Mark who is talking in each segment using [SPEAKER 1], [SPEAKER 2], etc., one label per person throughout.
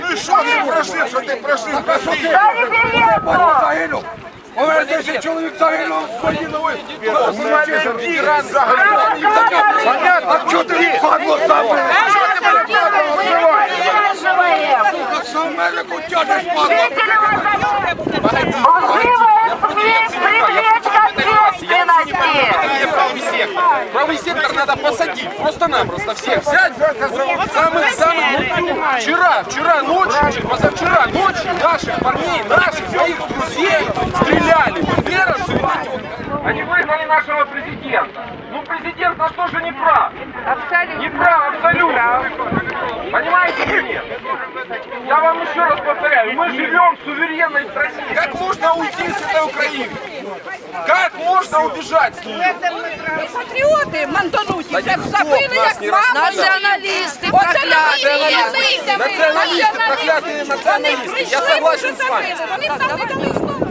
[SPEAKER 1] Ну що ти прожив, що ти прожив? Прости.
[SPEAKER 2] Загинув! У мене 10 чоловік загинуло, поїдали.
[SPEAKER 1] У мене віра загальна. Понятно,
[SPEAKER 2] А чого ти падло забив? Мене падло.
[SPEAKER 3] Сектор. Правый сектор надо посадить, просто-напросто всех взять. Самых самых вчера, вчера ночью, позавчера ночью наших парней, наших своих друзей стреляли. Вера Они выгнали нашего президента. Ну президент на что же не прав? Абсолютно. Не прав, абсолютно. Понимаете или нет? Я вам еще раз повторяю, мы живем в суверенной стране. Как можно уйти с этой Украины? Как можно убежать с нее?
[SPEAKER 4] Патріоти мантонуті, вже
[SPEAKER 3] Ніхто
[SPEAKER 4] забили
[SPEAKER 3] нас
[SPEAKER 4] як
[SPEAKER 3] не
[SPEAKER 4] маму.
[SPEAKER 5] Націоналісти
[SPEAKER 4] Оце
[SPEAKER 5] прокляті.
[SPEAKER 4] націоналісти.
[SPEAKER 3] Националисты, проклятые националисты. Я согласен с вами.
[SPEAKER 4] Вони там не дали слово.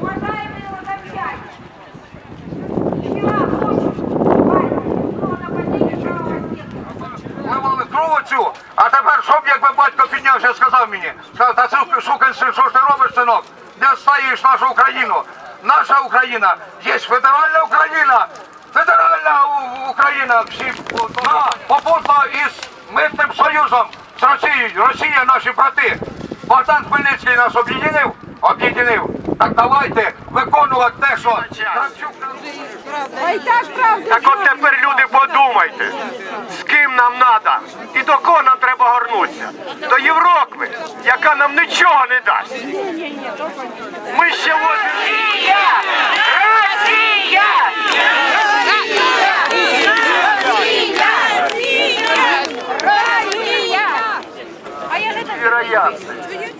[SPEAKER 6] Уважаемые логовчане, вчера было нападение правого сектора.
[SPEAKER 2] Вивели кров цю, а тепер, щоб якби батько піднявся, сказав мені, сказав, та сукин, сукин син, що ж ти робиш, синок? Де стаєш нашу Україну? Наша Україна, є федеральна Україна, федеральна Україна, всі попутно із митним союзом з Росією. Росія наші брати. Богдан Хмельницький нас об'єднив, об'єднив. Так давайте виконувати те, що.
[SPEAKER 4] Так
[SPEAKER 7] от тепер люди подумайте, з ким нам треба і до кого нам треба горнутися. До Європи, яка нам нічого не дасть. Ми ще возимо.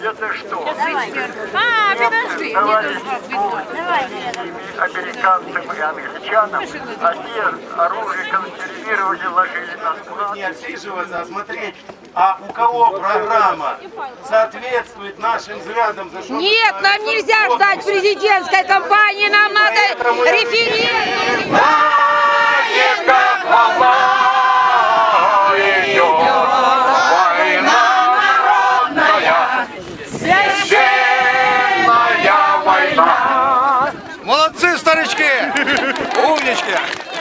[SPEAKER 7] Это что?
[SPEAKER 4] А, підожди.
[SPEAKER 7] Товарищи американцам и англичанам, они оружие консервировали, ложили на склад.
[SPEAKER 1] Не отсиживаться, а смотреть, а у кого программа соответствует нашим взглядам, за
[SPEAKER 5] Нет, нам нельзя ждать президентской кампании, нам надо референдум.
[SPEAKER 2] 谢谢。